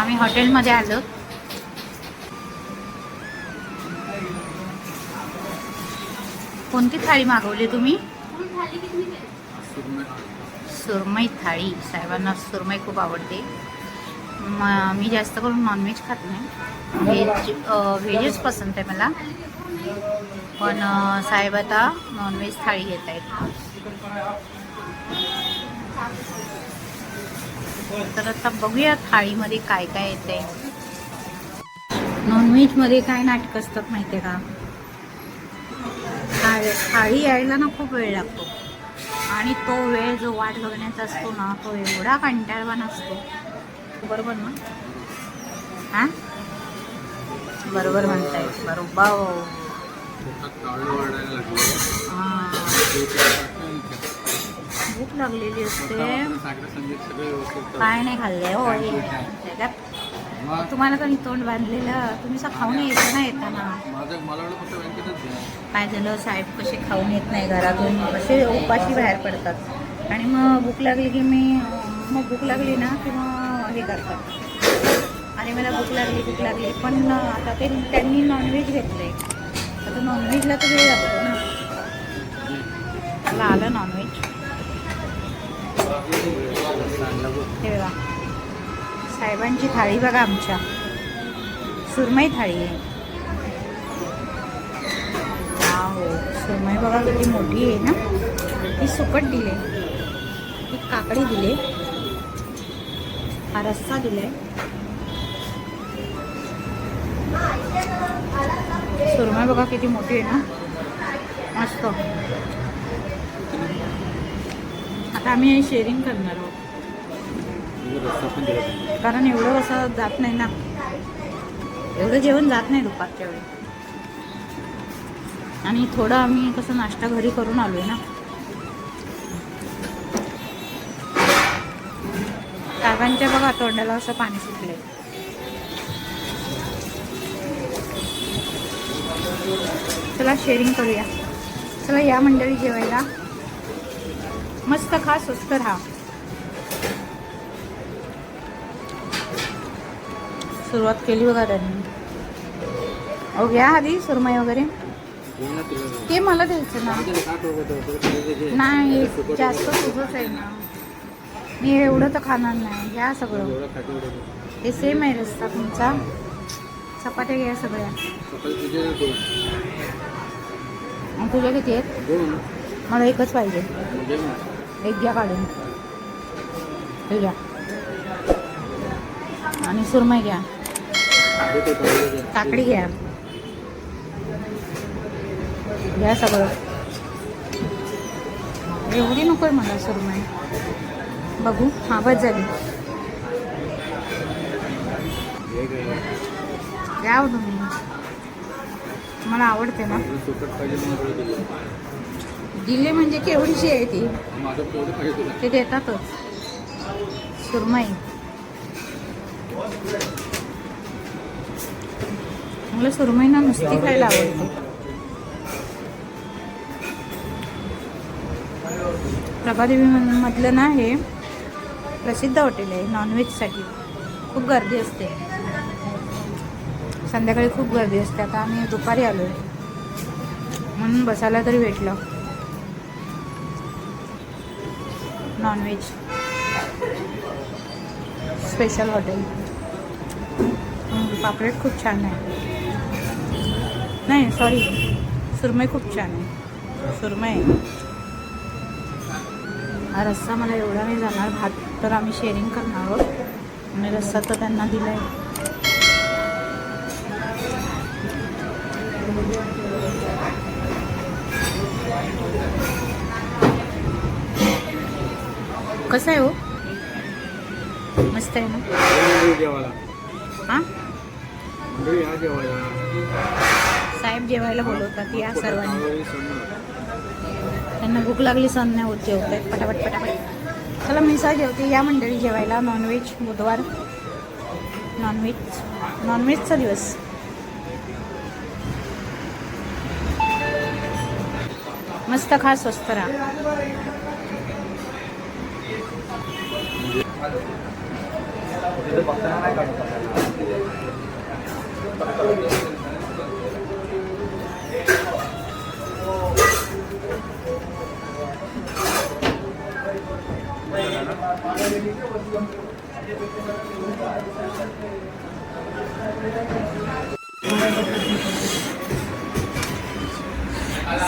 आम्ही हॉटेलमध्ये आलो. कोणती थाळी मागवली तुम्ही? सुरमई थाळी. साहेबांना सुरमई खूप आवडते. म- मी जास्त करून नॉनव्हेज खात नाही. व्हेज व्हेजच पसंत आहे मला. पण साहेब आता नॉनव्हेज थाळी घेत आहेत तर आता बघूया थाळीमध्ये काय काय येते. नॉनव्हेजमध्ये काय नाटकं असतात माहिती आहे का? थाळी यायला ना खूप वेळ लागतो. आणि तो वेळ जो वाट बघण्याचा असतो ना तो एवढा कंटाळवाना असतो. बरोबर ना? हा? बरोबर म्हणताय. बरोबर. हा. भूक लागलेली असते. काय नाही खाल्लंय हो हे. तुम्हाला कधी तोंड बांधलेलं? तुम्ही असं खाऊन यायचं ना येताना. काय झालं? साहेब कसे खाऊन येत नाही घरातून? असे उपाशी बाहेर पडतात. आणि मग भूक लागली की मी मग भूक लागली ना की मग हे करतात. आणि मला भूक लागली भूक लागली. पण आता ते त्यांनी नॉनव्हेज घेतलं आहे आता नॉनव्हेजला तर वेळ लागतो ना. मला आलं नॉनव्हेज हे बघा. साहेबांची थाळी बघा आमच्या. सुरमई थाळी आहे. हो सुरमई बघा किती मोठी आहे ना. ती सुकट दिले. ही काकडी दिले. हा रस्सा दिले सुरमई बघा किती मोठी आहे ना. मस्त. आता आम्ही हे शेअरिंग करणार आहोत. कारण एवढं कसं जात नाही ना. एवढं जेवण जात नाही दुपारच्या वेळी. आणि थोडं आम्ही कसं नाश्ता घरी करून आलोय ना. काकांच्या बघा तोंडाला असं पाणी सुटले चला शेअरिंग करूया. चला या मंडळी जेवायला. मस्त खा स्वस्त राहा. सुरुवात केली बघा त्यांनी. अहो घ्या आधी सुरमई वगैरे. ते मला द्यायचं ना. नाही जास्त तुझंच आहे ना. मी एवढं तर खाणार नाही. घ्या सगळं. हे सेम आहे रस्ता तुमचा. चपात्या घ्या सगळ्या. तुझ्या किती आहेत? मला एकच पाहिजे. एक घ्या काढून. हे घ्या. आणि सुरमई घ्या. काकडी घ्या. घ्या सगळं. एवढी नको आहे मला सुरमई. बघू. हा बस झाली. घ्या तुम्ही. मला आवडते ना तुला सुकट पाहिजे म्हणून तुला दिलं. म्हणजे केवढीशी आहे ती? ते देतातच. सुरमई. मला सुरमई ना नुसती खायला आवडते. प्रभादेवी मध- मधलं ना हे प्रसिद्ध हॉटेल आहे नॉनव्हेजसाठी खूप गर्दी असते. संध्याकाळी खूप गर्दी असते. आता आम्ही दुपारी आलो आहे म्हणून बसायला तरी भेटलं. नॉनव्हेज स्पेशल हॉटेल पापलेट खूप छान आहे. नाही सॉरी सुरमई खूप छान आहे. सुरमई. हा रस्सा मला एवढा नाही जाणार. भात तर आम्ही शेअरिंग करणार आहोत. आणि रस्सा तर त्यांना दिला आहे कसं आहे हो? मस्त आहे ना? हां? साहेब जेवायला बोलवतात या सर्वांनी. त्यांना भूक लागली सण नाही होत जेवत आहेत पटापट पटापट. चला मी जेवते. या मंडळी जेवायला. नॉनव्हेज बुधवार. नॉनव्हेज नॉनव्हेजचा दिवस. मस्त खा स्वस्त राहा.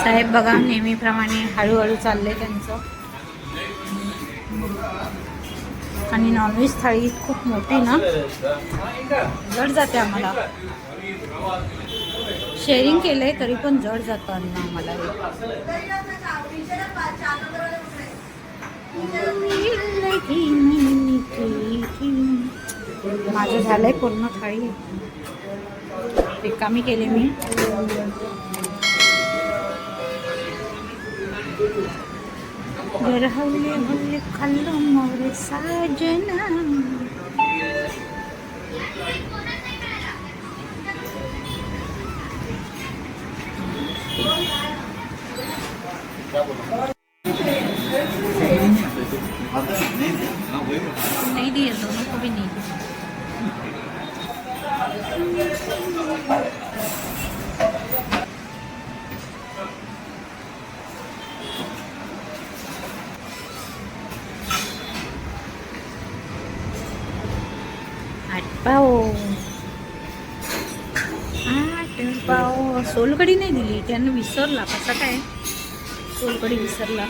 साहेब बघा नेहमीप्रमाणे हळूहळू चाललंय त्यांचं. आणि नॉनव्हेज थाळी खूप मोठी ना. जड जाते आम्हाला. शेअरिंग केलंय तरी पण जड जातं अन्न आम्हाला. हे माझं झालंय पूर्ण थाळी. रिकामी केली मी. हल्ले हल्ले खाल्लं मोरे साजना नहीं दिए दोनों को भी नहीं दिए पाव. आठ पाव. सोलकडी नाही दिली. त्यानं विसरला. कसा काय? सोलकडी विसरला.